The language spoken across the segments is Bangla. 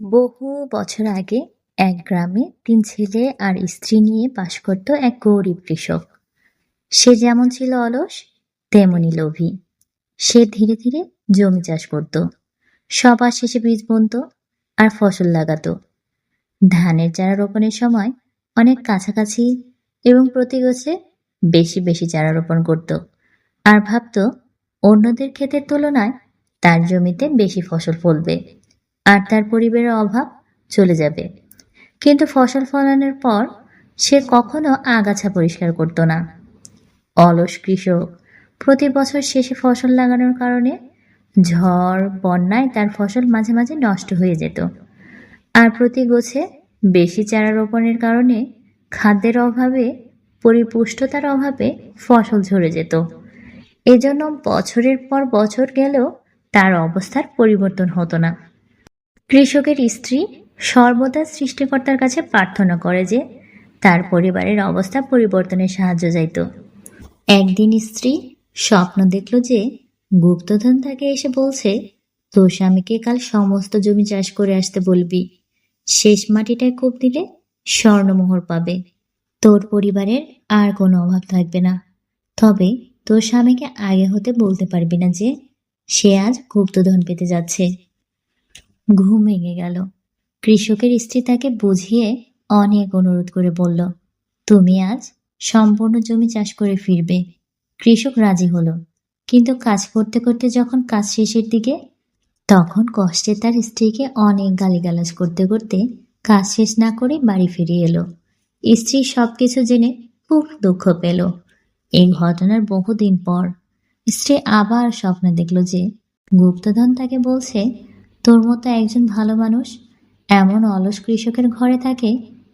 বহু বছর আগে এক গ্রামে তিন ছেলে আর স্ত্রী নিয়ে বাস করত এক গরিব কৃষক। সে যেমন ছিল অলস, তেমনি লোভী। সে ধীরে ধীরে জমি চাষ করত। সবার শেষে বীজ বুনত আর ফসল লাগাতো। ধানের চারা রোপণের সময় অনেক কাছাকাছি এবং প্রতি গাছে বেশি বেশি চারা রোপণ করত আর ভাবতো অন্যদের ক্ষেতের তুলনায় তার জমিতে বেশি ফসল ফলবে। আর তার পরিবারের অভাব চলে যাবে। কিন্তু ফসল ফলানোর পর সে কখনো আগাছা পরিষ্কার করতো না। অলস কৃষক, প্রতি বছর শেষে ফসল লাগানোর কারণে ঝড়, বন্যায় তার ফসল মাঝে মাঝে নষ্ট হয়ে যেত। আর প্রতি গোছে বেশি চারা রোপণের কারণে খাদ্যের অভাবে, পরিপুষ্টতার অভাবে ফসল ঝরে যেত। এজন্য বছরের পর বছর গেলেও তার অবস্থার পরিবর্তন হতো না। কৃষকের স্ত্রী সর্বদা সৃষ্টিকর্তার কাছে প্রার্থনা করে যে তার পরিবারের অবস্থা পরিবর্তনে সাহায্য যাইত। একদিন স্ত্রী স্বপ্ন দেখল যে গুপ্তধন তাকে এসে বলছে, তোর স্বামীকে কাল সমস্ত জমি চাষ করে আসতে বলবি। শেষ মাটিটায় কূপ দিলে স্বর্ণমোহর পাবে। তোর পরিবারের আর কোনো অভাব থাকবে না। তবে তোর স্বামীকে আগে হতে বলতে পারবি না যে সে আজ গুপ্তধন পেতে যাচ্ছে। ঘুম ভেঙে গেল। কৃষকের স্ত্রী তাকে বুঝিয়ে অনেক অনুরোধ করে বলল, তুমি আজ সম্পূর্ণ জমি চাষ করে ফিরবে। কৃষক রাজি হলো। কিন্তু কাজ করতে করতে যখন কাজ শেষের দিকে, তখন কষ্টে তার স্ত্রীকে অনেক গালিগালাজ করতে করতে কাজ শেষ না করে বাড়ি ফিরে এলো। স্ত্রী সব কিছু জেনে খুব দুঃখ পেল। এই ঘটনার বহুদিন পর স্ত্রী আবার স্বপ্ন দেখল যে গুপ্তধন তাকে বলছে তোর মতো একজন ভালো মানুষ এমন অলস কৃষকের ঘরে থাকে,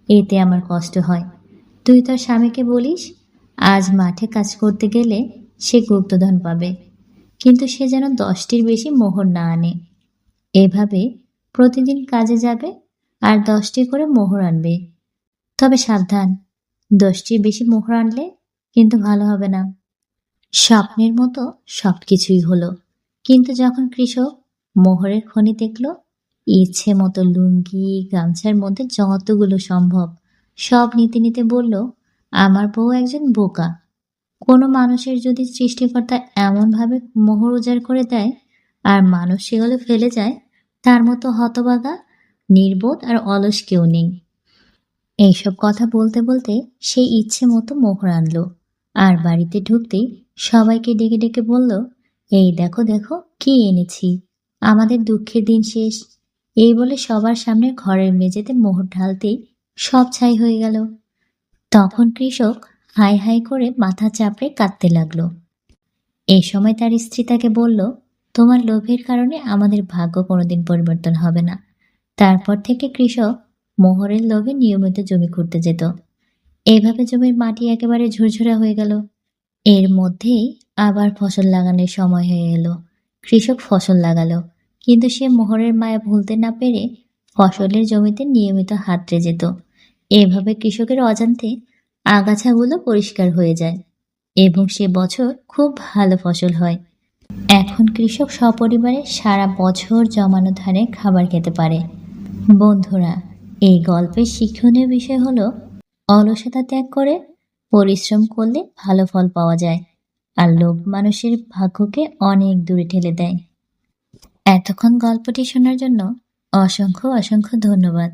এতে আমার কষ্ট হয়। তুই তোর স্বামীকে বলিস, আজ মাঠে কাজ করতে গেলে সে গুপ্তধন পাবে, কিন্তু সে যেন দশটির বেশি মোহর না আনে। এভাবে প্রতিদিন কাজে যাবে আর দশটি করে মোহর আনবে। তবে সাবধান, দশটির বেশি মোহর আনলে কিন্তু ভালো হবে না। স্বপ্নের মতো সব কিছুই হলো, কিন্তু যখন কৃষক মোহরের খনি দেখল? ইচ্ছে মতো লুঙ্গি, গামছার মধ্যে যতগুলো সম্ভব। সব নিতে নিতে বলল, আমার বউ একজন বোকা। কোনো মানুষের যদি সৃষ্টিকর্তা এমনভাবে মোহর উজাড় করে দেয় আর মানুষ সেগুলো ফেলে যায়, তার মতো হতবাগা, নির্বোধ আর অলস কেউ নেই। এইসব কথা বলতে বলতে সে ইচ্ছে মতো মোহর আনলো আর বাড়িতে ঢুকতেই সবাইকে ডেকে ডেকে বলল, এই দেখো দেখো, কি এনেছি? আমাদের দুঃখের দিন শেষ। এই বলে সবার সামনে ঘরের মেঝেতে মোহর ঢালতেই সব ছাই হয়ে গেল। তখন কৃষক হাই হাই করে মাথা চাপড়ে কাঁদতে লাগল। এই সময় তার স্ত্রী তাকে বলল, তোমার লোভের কারণে আমাদের ভাগ্য কোনোদিন পরিবর্তন হবে না। তারপর থেকে কৃষক মোহরের লোভে নিয়মিত জমি খুঁড়তে যেত। এইভাবে জমির মাটি একেবারে ঝুরঝুরা হয়ে গেল। এর মধ্যেই আবার ফসল লাগানোর সময় হয়ে এলো। কৃষক ফসল লাগালো। কিন্তু সে মোহরের মায়া ভুলতে না পেরে ফসলের জমিতে নিয়মিত হাতড়ে যেত এভাবে কৃষকের অজান্তে আগাছাগুলো পরিষ্কার হয়ে যায় এবং সে বছর খুব ভালো ফসল হয়। এখন কৃষক সপরিবারে সারা বছর জমানো ধানে খাবার খেতে পারে। বন্ধুরা, এই গল্পের শিক্ষণীয় বিষয় হলো অলসতা ত্যাগ করে পরিশ্রম করলে ভালো ফল পাওয়া যায়। আর লোভ মানুষের ভাগ্যকে অনেক দূরে ঠেলে দেয়। এতক্ষণ গল্পটি শোনার জন্য অসংখ্য অসংখ্য ধন্যবাদ।